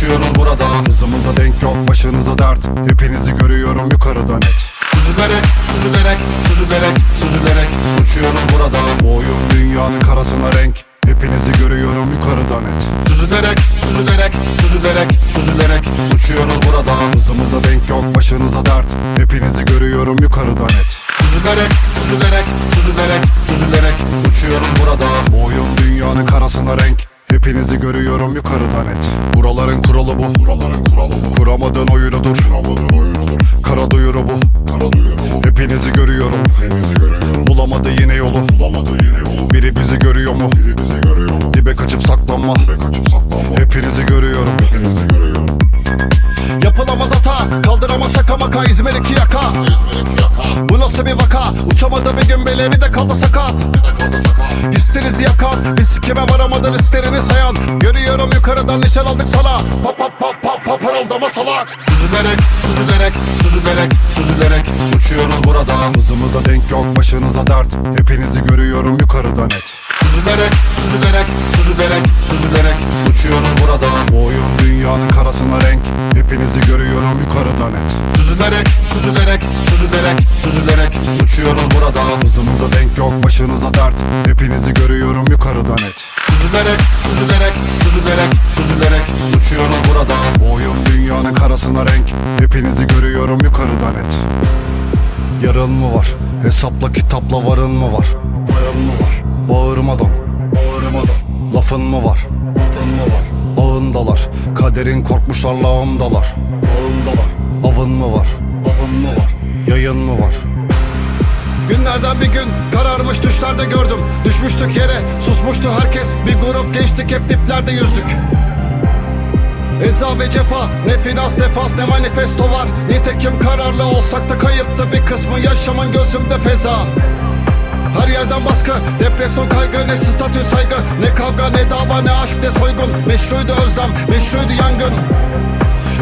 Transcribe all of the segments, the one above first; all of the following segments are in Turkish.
Uçuyoruz burada. Hızımıza denk yok başınıza dert. Hepinizi görüyorum yukarıda net. Süzülerek, süzülerek, süzülerek, süzülerek Uçuyoruz burada. Bu dünyanın karasına renk. Hepinizi görüyorum yukarıda net. Süzülerek, süzülerek, süzülerek, süzülerek Uçuyoruz burada. Hızımıza denk yok başınıza dert. Hepinizi görüyorum yukarıda net. Süzülerek, süzülerek, süzülerek, süzülerek Uçuyoruz burada. Bu dünyanın karasına renk Hepinizi görüyorum yukarıda net Buraların kuralı bu. Buraların kuralı bu Kuramadığın oyunudur Kuramadığın oyunudur Kara duyuru bu. Kara duyuru bu Hepinizi görüyorum. Hepinizi görüyorum Bulamadı yine yolu. Bulamadı yine yolu Biri bizi görüyor mu? Biri bizi görüyor mu? Dibe kaçıp saklanma. Dibe kaçıp saklanma Hepinizi görüyorum Hepinizi görüyorum. Yapılamaz hata Kaldıramaz şaka maka İzmir'deki yaka. Bu nasıl bir vaka? Uçamadı bir gün bile bir de kaldı sakat. Hissiniz yakan Biz kime varamadan isteriniz hayan Görüyorum yukarıdan nişan aldık sana. Pap pap pap pap pap parıldama salak. Süzülerek, süzülerek, süzülerek, süzülerek Uçuyoruz burada Hızımıza denk yok başınıza dert. Hepinizi görüyorum yukarıda net. Süzülerek, süzülerek, süzülerek, süzülerek Uçuyoruz burada Bu oyun dünyanın karasına renk Hepinizi görüyorum yukarıda net. Süzülerek, süzülerek, süzülerek, süzülerek Uçuyoruz burada. Hızımıza denk yok başınıza dert. Hepinizi görüyorum yukarıda net. Süzülerek, süzülerek, süzülerek, süzülerek Uçuyoruz burada. Bu oyun dünyanın karasına renk. Hepinizi görüyorum yukarıda net. Yarın mı var? Hesapla kitapla varın mı var? Varın mı var? Bağırmadan. Bağırmadan. Lafın mı var? Kaderin korkmuşlar lağımdalar Ağındalar Avın mı var? Avın mı var? Yayın mı var? Günlerden bir gün kararmış düşlerde gördüm. Düşmüştük yere susmuştu herkes. Bir grup gençtik hep diplerde yüzdük. Eza ve cefa ne finans defans ne manifesto var. Nitekim kararlı olsak da kayıptı bir kısmı. Yaşamın gözümde feza her yerden baskı, depresyon kaygı, ne statü saygı Ne kavga, ne dava, ne aşk, ne soygun. Meşruydu özlem, meşruydu yangın.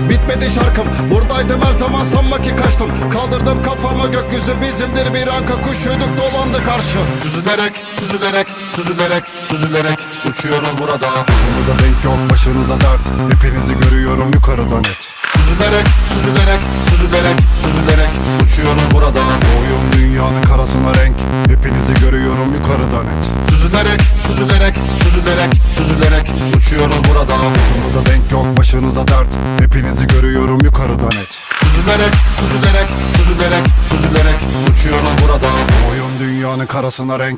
Bitmedi şarkım Buradaydım her zaman sanma ki kaçtım. Kaldırdım kafamı gökyüzü bizimdir bir anka Kuşuyduk dolandı karşı. Süzülerek, süzülerek, süzülerek, süzülerek Uçuyoruz burada. Hızımıza denk yok başınıza dert. Hepinizi görüyorum yukarıda net. Süzülerek, süzülerek, süzülerek, süzülerek başınıza dert. Hepinizi görüyorum yukarıda net Süzülerek, süzülerek, süzülerek, süzülerek Uçuyoruz burada. Bu oyun dünyanın karasına renk